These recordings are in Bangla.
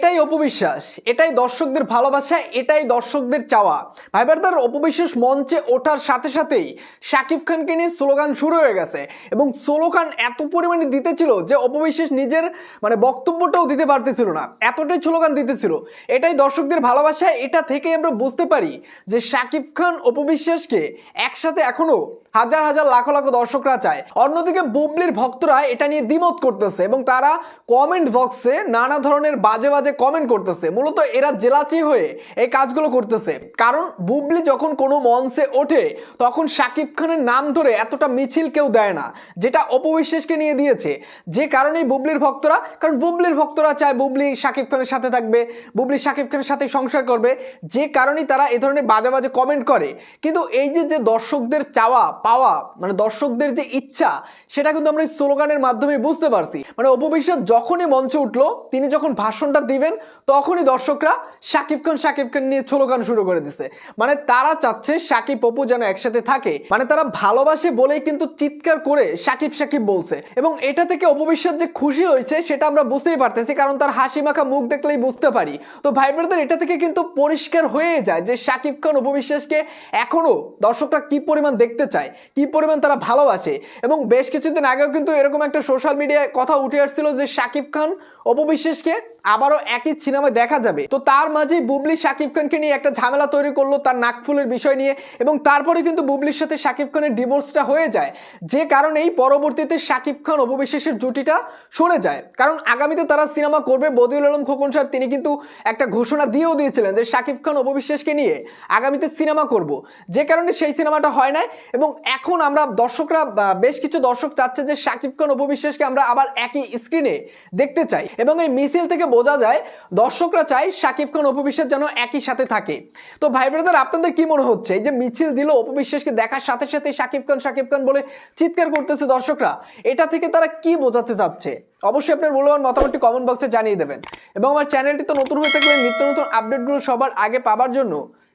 এটাই অপবিশ্বাস, এটাই দর্শকদের ভালোবাসা, এটাই দর্শকদের চাওয়া। ভাইবারদার অপবিশ্বাস মঞ্চে ওঠার সাথে সাথেই শাকিব খানকে নিয়ে স্লোগান শুরু হয়ে গেছে এবং স্লোগান এত পরিমাণে দিতেছিল যে অপবিশ্বাস নিজের মানে বক্তব্যটাও দিতে পারতেছিল না। এতটাই স্লোগান দিতেছিল। এটাই দর্শকদের ভালোবাসা, এটা থেকে আমরা বুঝতে পারি যে শাকিব খান, অপবিশ্বাসকে একসাথে এখনও হাজার হাজার লাখ লাখ দর্শকরা চায়। অন্যদিকে বুবলির ভক্তরা এটা নিয়ে দ্বিমত করতেছে এবং তারা কমেন্ট বক্সে নানা ধরনের বাজে বাজে কমেন্ট করতেছে। মূলত এরা জেলাচি হয়ে এই কাজগুলো করতেছে। কারণ বুবলি যখন কোনো মঞ্চে ওঠে, তখন শাকিব খানের নাম ধরে এতটা মিছিল কেউ দেয় না, যেটা অপবিশ্বাসকে নিয়ে দিয়েছে। যে কারণেই বুবলির ভক্তরা, কারণ বুবলির ভক্তরা চায় বুবলি শাকিব খানের সাথে থাকবে, বুবলি শাকিব খানের সাথে সংসার করবে। যে কারণেই তারা এ ধরনের বাজে বাজে কমেন্ট করে। কিন্তু এই যে যে দর্শকদের চাওয়া পাওয়া মানে দর্শকদের যে ইচ্ছা, সেটা কিন্তু আমরা এই স্লোগানের মাধ্যমে বুঝতে পারছি। মানে অপবিশ্বাস যখনই মঞ্চে উঠল, তিনি যখন ভাষণটা দিবেন, তখনই দর্শকরা শাকিব খান শাকিব খান নিয়ে স্লোগান শুরু করে দিছে। মানে তারা চাচ্ছে শাকিব অপু যেন একসাথে থাকে। মানে তারা ভালোবাসে বলেই কিন্তু চিৎকার করে শাকিব শাকিব বলছে। এবং এটা থেকে অপবিশ্বাস যে খুশি হয়েছে, সেটা আমরা বুঝতেই পারতেছি, কারণ তার হাসি মাখা মুখ দেখলেই বুঝতে পারি। তো ভাই ব্রাদার, এটা থেকে কিন্তু পরিষ্কার হয়ে যায় যে শাকিব খান অপবিশ্বাসকে এখনও দর্শকরা কি পরিমাণ দেখতে চায়। কি পরিমাণ তারা ভালোবাসে? এবং বেশ কিছুদিন আগেও কিন্তু এরকম একটা সোশ্যাল মিডিয়ায় কথা উঠে আসছিল যে শাকিব খান অপবিশ্বাসকে আবারও একই সিনেমায় দেখা যাবে। তো তার মাঝে বুবলি শাকিব খানকে নিয়ে একটা ঝামেলা তৈরি করল তার নাকফুলের বিষয় নিয়ে এবং তারপরে কিন্তু বুবলির সাথে শাকিব খানের ডিভোর্সটা হয়ে যায়। যে কারণেই পরবর্তীতে শাকিব খান অপবিশ্বাসের জুটিটা সরে যায়। কারণ আগামীতে তারা সিনেমা করবে, বদিউল আলম, খোকন সাহেব, তিনি কিন্তু একটা ঘোষণা দিয়েও দিয়েছিলেন যে শাকিব খান অপবিশ্বাসকে নিয়ে আগামীতে সিনেমা করব। যে কারণে সেই সিনেমাটা হয় না এবং এখন আমরা দর্শকরা বেশ কিছু দর্শক চাচ্ছে যে শাকিব খান অপবিশ্বাসকে আমরা আবার একই স্ক্রিনে দেখতে চাই। এবং এই মিছিল থেকে বোঝা যায় দর্শকরা চায় শাকিব খান অপবিশ্বাস যেন একই সাথে থাকে। তো ভাই ব্রাদার, আপনাদের কি মনে হচ্ছে? যে মিছিল দিল অপবিশ্বাসকে দেখার সাথে সাথে শাকিব খান শাকিব খান বলে চিৎকার করতেছে দর্শকরা, এটা থেকে তারা কি বোঝাতে চাচ্ছে? অবশ্যই আপনার মূল্যবান মতামতটি কমেন্ট বক্সে জানিয়ে দেবেন। এবং আমার চ্যানেলটি তো নতুন হয়ে থাকলে নিত্য নতুন আপডেটগুলো সবার আগে পাবার জন্য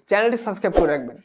চ্যানেলটি সাবস্ক্রাইব করে রাখবেন।